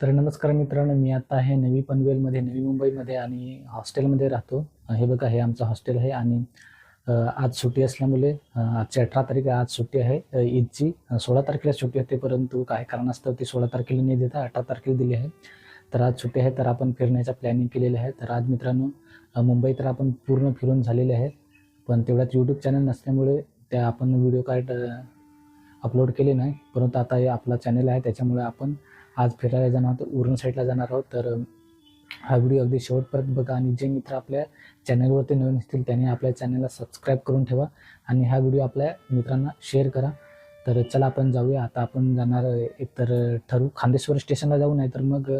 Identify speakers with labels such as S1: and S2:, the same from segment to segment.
S1: तर नमस्कार मित्रांनो मी आता आहे नवी पनवेलमध्ये नवी मुंबईमध्ये आणि हॉस्टेलमध्ये राहतो. हे बघा हे आमचं हॉस्टेल आहे आणि आज सुट्टी असल्यामुळे आजच्या आजची अठरा तारीख आज सुट्टी आहे. ईदची सोळा तारखेला सुट्टी होते परंतु काय कारणास्तव ती सोळा तारखेला नाही देता अठरा तारखेला दिली आहे. तर आज सुट्टी आहे तर आपण फिरण्याचा प्लॅनिंग केलेलं आहे. तर आज मित्रांनो मुंबई तर आपण पूर्ण फिरून झालेले आहे पण तेवढ्यात यूट्यूब चॅनल नसल्यामुळे त्या आपण व्हिडिओ कार्ड अपलोड केले नाही. परंतु आता हे आपला चॅनल आहे त्याच्यामुळे आपण आज फिरायला जाणार आहोत उरण साईडला जाणार आहोत. तर हा व्हिडिओ अगदी शेवटपर्यंत बघा आणि जे मित्र आपल्या चॅनलवरती नवीन असतील त्यांनी आपल्या चॅनलला सबस्क्राईब करून ठेवा आणि हा व्हिडिओ आपल्या मित्रांना शेअर करा. तर चला आपण जाऊया. आता आपण जाणार एकतर ठरवू. खांदेश्वर स्टेशनला जाऊ नाही तर मग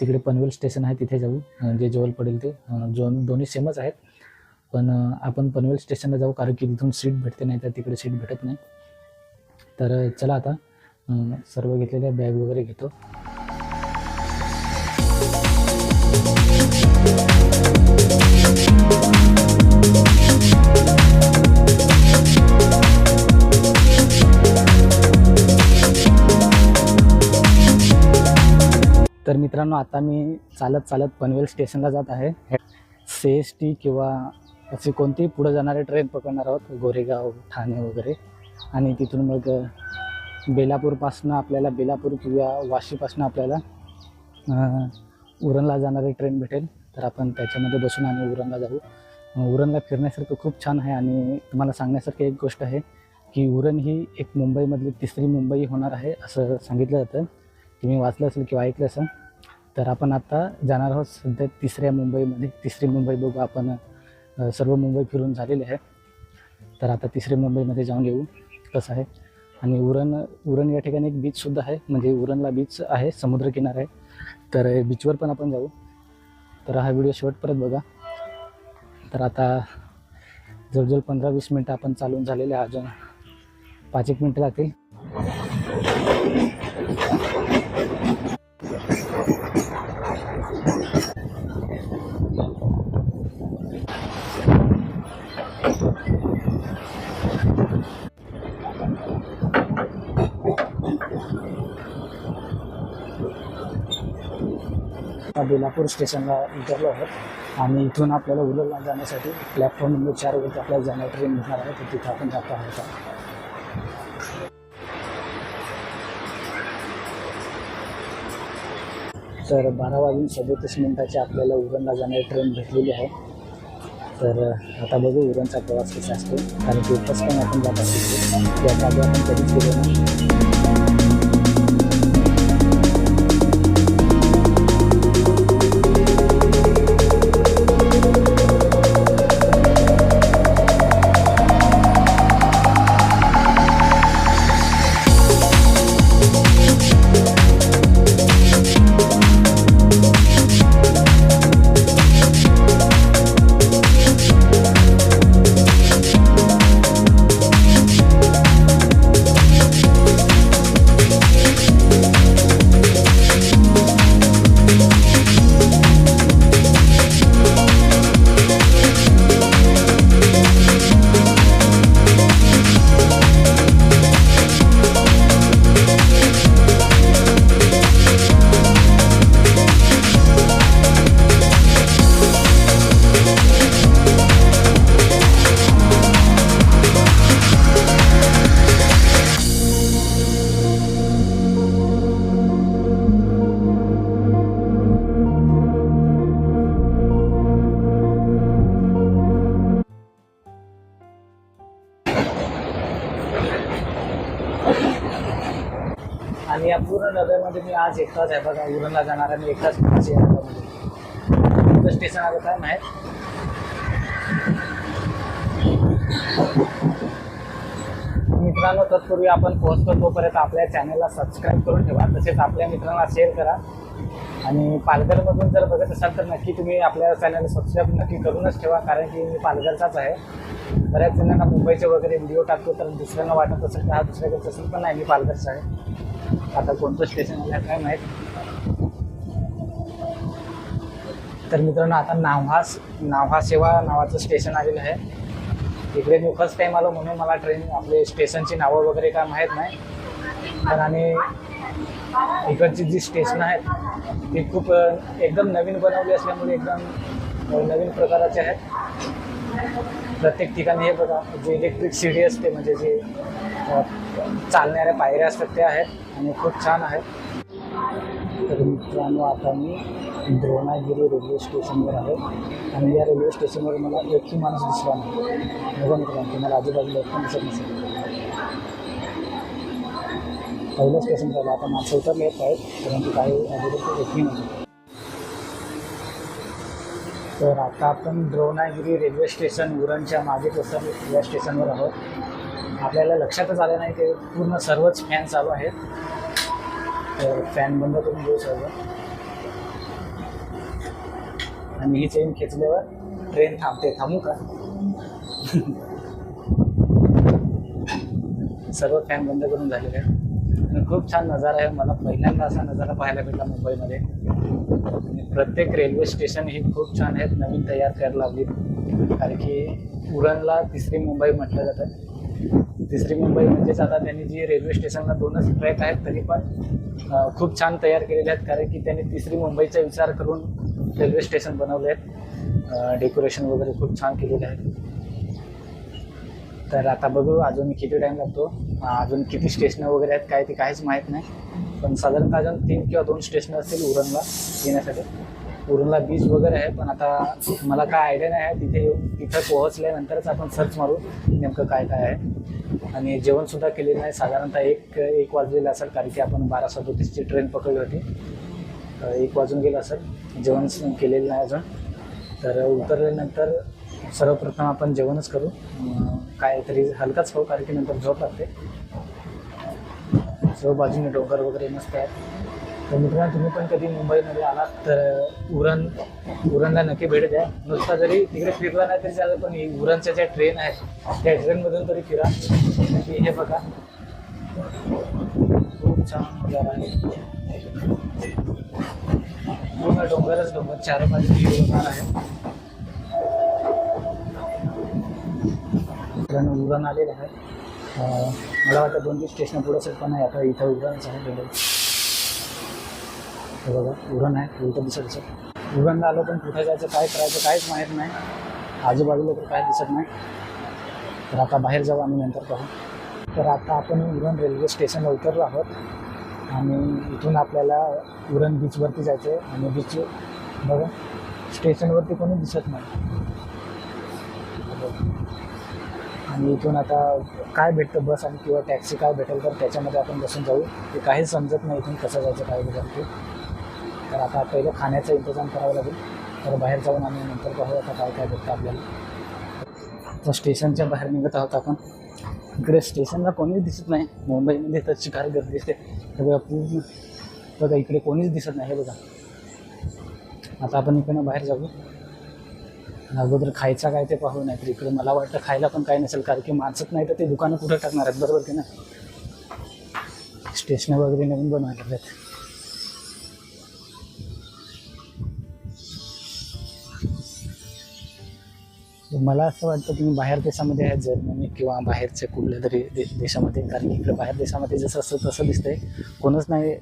S1: तिकडे पनवेल स्टेशन आहे तिथे जाऊ. जे जवळ पडेल ते. अ, जो दोन्ही सेमच आहेत. पण आपण पनवेल स्टेशनला जाऊ कारण की तिथून सीट भेटते नाही तर तिकडे सीट भेटत नाही. तर चला आता. सर्व घेतलेल्या बॅग वगैरे घेतो. तर मित्रांनो आता मी चालत चालत पनवेल स्टेशनला जात आहे. सी एस टी किंवा असे कोणतीही पुढे जाणारे ट्रेन पकडणार आहोत. गोरेगाव ठाणे वगैरे. आणि तिथून मग बेलापूरपासनं आपल्याला बेलापूर किंवा वाशीपासनं आपल्याला उरणला जाणारी ट्रेन भेटेल. तर आपण त्याच्यामध्ये बसून आणि उरणला जाऊ. उरणला फिरण्यासारखं खूप छान आहे आणि तुम्हाला सांगण्यासारखी एक गोष्ट आहे की उरण ही एक मुंबईमधली तिसरी मुंबई होणार आहे असं सांगितलं जातं. तुम्ही वाचलं असेल किंवा ऐकलं असेल तर आपण आता जाणार आहोत सध्या तिसऱ्या मुंबईमध्ये. तिसरी मुंबई बघू आपण. सर्व मुंबई फिरून झालेले आहे. तर आता तिसरी मुंबईमध्ये जाऊन येऊ. कसं आहे? आणि उरण उरण या ठिकाणी एक बीचसुद्धा आहे. म्हणजे उरणला बीच आहे समुद्रकिनारा आहे. तर बीचवर पण आपण जाऊ. तर हा व्हिडिओ शेवटपर्यंत बघा. तर आता जवळजवळ पंधरा वीस मिनटं आपण चालून झालेले आहे. अजून. पाच एक मिनटं लागतील. बेलापूर स्टेशनला उतरलो आहोत. आणि इथून आपल्याला उरणला जाण्यासाठी प्लॅटफॉर्म नंबर चारवरती आपल्याला जाणार ट्रेन मिळणार आहे. तर तिथं आपण जातो आहोत. तर बारा वाजून सदोतीस मिनिटाची आपल्याला उरणला जाणारी ट्रेन भेटलेली आहे. तर आता बघू उरणचा प्रवास कसा असतो. कारण की फर्स्ट आपण जात असतो त्याच्या आधी आपण कधीच गेलो नाही. पूर्ण मी आज एकटाच आहे बघा उरणला जाणार आहे. आणि एकटाच फिरायचं स्टेशन आलं काय माहीत मित्रांनो तत्पूर्वी आपण पोहोचतो तोपर्यंत आपल्या चॅनलला सबस्क्राईब करून ठेवा. तसेच आपल्या मित्रांना शेअर करा. आणि पालघरमधून जर बघत असाल तर नक्की तुम्ही आपल्या चॅनल सबस्क्राईब नक्की करूनच ठेवा कारण की मी पालघरचाच आहे. बऱ्याच जणांना मुंबईचे वगैरे व्हिडिओ टाकतो तर दुसऱ्यांना वाटत असेल तर हा दुसऱ्याकडे असेल पण नाही मी पालघरचा आहे. आता कोणतं स्टेशन आलं काय माहीत? तर मित्रांनो आता नाव्हास नाव्हा सेवा नावाचं स्टेशन आलेलं आहे. इकडे मी फर्स्ट टाईम आलो म्हणून मला ट्रेन आपले स्टेशनची नावं वगैरे काय माहीत नाही. पण आणि इकडची जी स्टेशन आहेत ती खूप एकदम नवीन बनवली असल्यामुळे एकदम नवीन प्रकाराचे आहेत. प्रत्येक ठिकाणी हे बघा जे इलेक्ट्रिक सिटी असते म्हणजे जे चालणाऱ्या पायऱ्या असतात त्या आहेत. आणि खूप छान आहेत तर मित्रांनो आता मी द्रोणागिरी रेल्वे स्टेशनवर आहे. आणि या रेल्वे स्टेशनवर मला एकही माणूस दिसला नाही. बघा मित्रांनो तुम्हाला आजूबाजूला एक पण दिसत नसेल? पहिलं स्टेशन झालं आता माणसं उतरले येत आहेत परंतु काही अगोदर एकही नाही. तर आता आपण द्रोणागिरी रेल्वे स्टेशन उरणच्या मागे कोसर या स्टेशनवर आहोत. आपल्याला लक्षातच आलं नाही ते पूर्ण सर्वच फॅन चालू आहेत. तर फॅन बंद करून घेऊ सर्व. आणि ही चेन खेचल्यावर ट्रेन थांबते थांबू का? सर्व फॅन बंद करून झालेले आहेत. खूप छान नजारा आहे. मला पहिल्यांदा असा नजारा पाहायला भेटला मुंबईमध्ये. प्रत्येक रेल्वे स्टेशन ही खूप छान आहेत. नवीन तयार करायला लागली कारण की उरणला तिसरी मुंबई म्हटलं जातं. तिसरी मुंबई म्हणजेच आता त्यांनी जी रेल्वे स्टेशनला दोनच ट्रॅक आहेत तरी पण खूप छान तयार केलेले आहेत. कारण की त्यांनी तिसरी मुंबईचा विचार करून रेल्वे स्टेशन बनवले आहेत. डेकोरेशन वगैरे खूप छान केलेले आहेत तर आता बघू अजून किती टाईम लागतो. अजून किती स्टेशन वगैरे आहेत काय ते काहीच माहीत नाही. पण साधारणतः अजून तीन किंवा दोन स्टेशन असतील उरणला येण्यासाठी. उरणला बीच वगैरे आहे पण आता मला काय आयडिया नाही आहे तिथे येऊ तिथं पोहोचल्यानंतरच आपण सर्च मारू नेमकं काय काय आहे. आणि जेवणसुद्धा केलेलं नाही साधारणतः एक एक वाजलेलं असेल कारण की आपण बारा सदोतीसची ट्रेन पकडली होती. एक वाजून गेलं असेल जेवण केलेलं नाही अजून. तर उतरल्यानंतर सर्वप्रथम आपण जेवणच करू. काहीतरी हलकाच खाऊ कारण की नंतर झोप लागते. सर्व बाजूने डोंगर वगैरे मस्त आहेत तर मित्रांनो तुम्ही पण कधी मुंबईमध्ये आलात तर उरण उरणला नक्की भेट द्या. नुसता जरी तिकडे फिरला नाही तरी चालेल पण उरणच्या ज्या ट्रेन आहेत त्या ट्रेनमधून तरी फिरा. हे बघा. खूप छान नजारा आहे. पूर्ण डोंगरच डोंगर चार बाजू डोंगर आहे. मित्रांनो उरण आलेलं आहे. मला वाटतं दोन तीन स्टेशन पुढे असेल पण आहे. आता इथं उरणच आहे. हे बघा उरण आहे उलटं दिसत दिसत उरणला आलो पण कुठे जायचं काय करायचं काहीच माहीत नाही. आजूबाजूला तर काय दिसत नाही. तर आता बाहेर जाऊ आम्ही नंतर पाहू. तर आता आपण उरण रेल्वे स्टेशनला उतरलो आहोत. आणि इथून आपल्याला उरण बीचवरती जायचं आहे आणि बीच बघा स्टेशनवरती कोणी दिसत नाही. आणि इथून आता काय भेटतं बस आणि किंवा टॅक्सी काय भेटेल तर त्याच्यामध्ये आपण बसून जाऊ. ते काहीच समजत नाही इथून कसं जायचं काय वगैरे तर आता पहिलं खाण्याचा इंतजाम करावा लागेल. तर बाहेर जाऊन आम्ही नंतर पाहू आता काय काय भेटतं आपल्याला. तर स्टेशनच्या बाहेर निघत आहोत आपण. इकडे स्टेशनला कोणीच दिसत नाही. मुंबईमध्ये तर शिकार गर्दी असते. हे बघा पूर्ण. बघा इकडे कोणीच दिसत नाही. हे बघा. आता आपण इकडनं बाहेर जाऊ. अगोदर खायचा काय ते पाहू. नाही तर इकडे मला वाटतं खायला पण काय नसेल. कारण की माणसंच नाही तर ते दुकानं कुठं टाकणार आहेत. बरोबर की ना स्टेशन वगैरे नवीन बनवायला लागलेत. मला असं वाटतं तुम्ही बाहेर देशामध्ये आहेत जर्मनी म्हणजे किंवा बाहेरच्या कुठल्या तरी दे देशामध्ये कारण की इकडे बाहेर देशामध्ये जसं असतं तसं दिसतंय. कोणच नाही.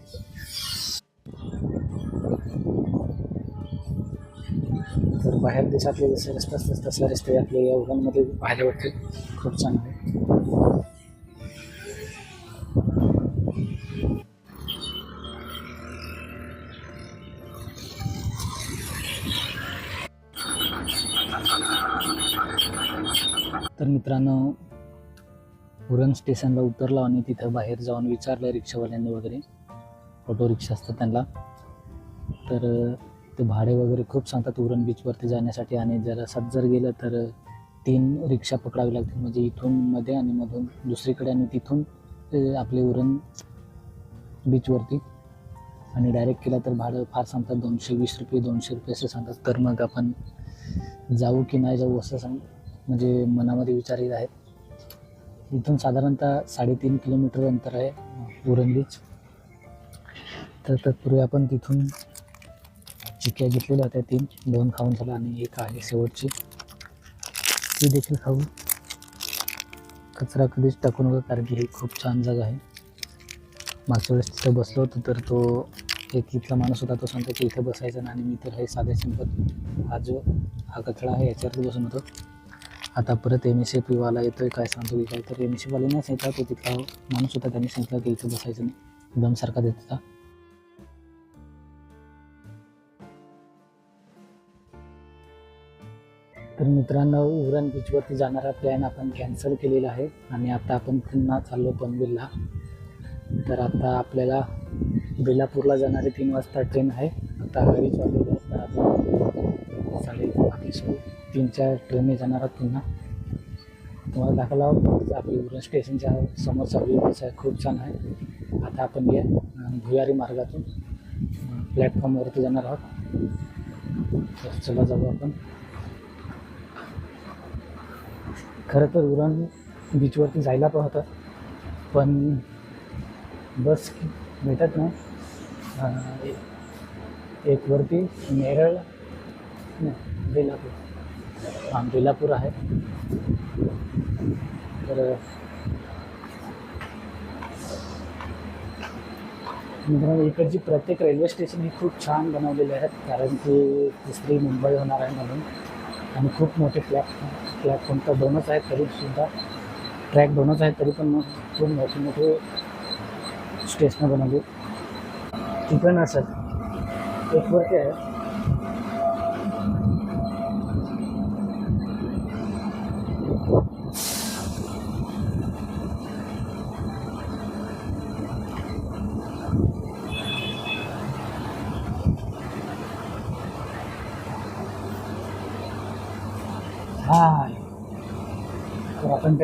S1: तर बाहेर देशातले जसे रस्ते असतात तसे रस्ते आपले या उरणमध्ये पाहायला वाटते. खूप चांगले मित्रांनो उरण स्टेशनला उतरला आणि तिथं बाहेर जाऊन विचारलं रिक्षावाल्यांनी वगैरे. ऑटो रिक्षा असतात त्यांना. तर ते भाडे वगैरे खूप सांगतात उरण बीचवरती जाण्यासाठी आणि जरा सात जर गेलं तर तीन रिक्षा पकडावी लागतील. म्हणजे इथून मध्ये आणि मधून दुसरीकडे आणि तिथून आपले उरण बीचवरती आणि डायरेक्ट केला तर भाडं फार सांगतात दोनशे वीस रुपये दोनशे रुपये असं सांगतात. तर मग आपण जाऊ की नाही जाऊ असं सांग म्हणजे मनामध्ये विचार येत आहेत. इथून साधारणतः साडेतीन किलोमीटर अंतर आहे उरण बीच तर तत्पूर्वी आपण तिथून चिक्या घेतलेल्या होत्या तीन दोन खाऊन झाला आणि एक आहे शेवटची. ती देखील खाऊ. कचरा कधीच टाकू नका कारण की ही खूप छान जागा आहे. मागच्या वेळेस तिथं बसलो होतो तर तो एक इथला माणूस होता तो सांगतो की इथं बसायचा आणि मी तर हे साधे सिंपल हा जो हा कचरा आहे याच्यावरती बसून होतो. आता परत एम एस सी पीवाला येतोय काय सांगतो की काय तर एम एस सी वाला नाही सांगितलं तो तिथला माणूस होता त्यांनी सांगितलं की इथं बसायचं नाही. दमसारखा देत होता. तर मित्रांनो उरण बीचवरती जाणारा प्लॅन आपण कॅन्सल केलेला आहे आणि आता आपण पुन्हा चाललो पनवेलला. तर आता आपल्याला बेलापूरला जाणारी तीन वाजता ट्रेन आहे. आता घरी वाजलेले तर आता तीन चार ट्रेनने जाणार आहोत पुन्हा. तुम्हाला दाखवला आपली उरण स्टेशनच्या समोरचा व्ह्यू कसा आहे खूप छान आहे. आता आपण या भुयारी मार्गातून प्लॅटफॉर्मवरती जाणार आहोत. तर चला जाऊ आपण. खरं तर उरण बीचवरती जायला पण होतं पण बस भेटत नाही. एक वरती नेरळ नाही, बेलापूर. हां बेलापूर आहे. तर मित्रांनो इकडची प्रत्येक रेल्वे स्टेशन ही खूप छान बनवलेली आहेत कारण की तिसरी मुंबई होणार आहे म्हणून. आणि खूप मोठे प्लॅटफॉर्म प्लॅटफॉर्म तर दोनच आहेत तरीसुद्धा ट्रॅक दोनच आहेत तरी पण मग खूप मोठे मोठे स्टेशनं बनवली. तिकडनं सर एक वरती आहे.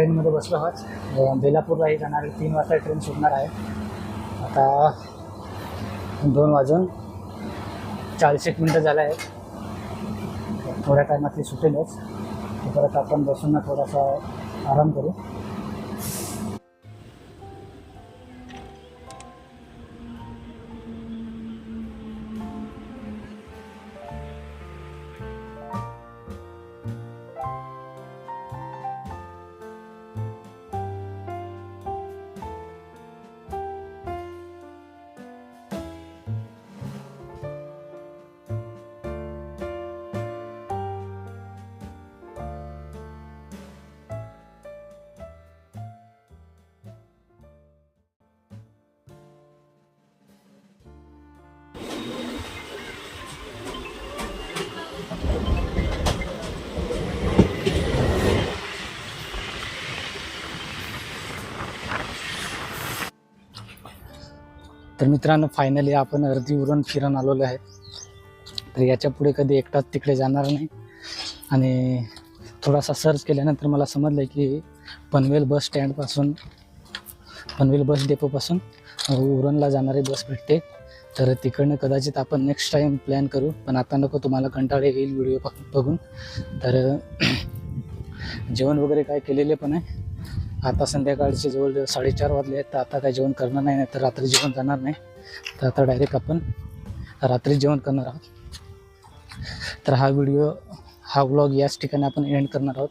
S1: ट्रेनमध्ये बसलो आहोत. बेलापूरला बेलापूरलाही जाणार तीन वाजता ट्रेन सुटणार आहे. आता दोन वाजून चाळीस एक मिनटं झालं आहे थोड्या टायमात ती सुटेलच. परत आपण बसून थोडासा आराम करू. तर मित्रांनो फायनली आपण अर्धी उरण फिरून आलेलो आहे. तर याच्यापुढे कधी एकटाच तिकडे जाणार नाही. आणि थोडासा सर्च केल्यानंतर मला समजलं की पनवेल बस स्टँडपासून पनवेल बस डेपोपासून उरणला जाणारी बस भेटते. तर तिकडनं कदाचित आपण नेक्स्ट टाईम प्लॅन करू. पण आता नको तुम्हाला कंटाळे येईल व्हिडिओ बघून. तर जेवण वगैरे काय केलेले पण आहे? आता संध्याकाळचे जवळ साडेचार वाजले आहेत. तर आता काय जेवण करणार नाही तर रात्री जेवण जाणार नाही. तर आता डायरेक्ट आपण रात्री जेवण करणार आहोत. तर हा व्हिडिओ हा व्लॉग याच ठिकाणी आपण एंड करणार आहोत.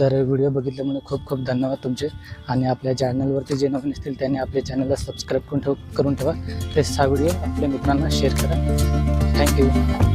S1: तर व्हिडिओ बघितल्यामुळे खूप खूप धन्यवाद तुमचे. आणि आपल्या चॅनलवरती जे नवीन असतील त्यांनी आपल्या चॅनलला सबस्क्राईब करून ठेव करून ठेवा. तसेच हा व्हिडिओ आपल्या मित्रांना शेअर करा. थँक्यू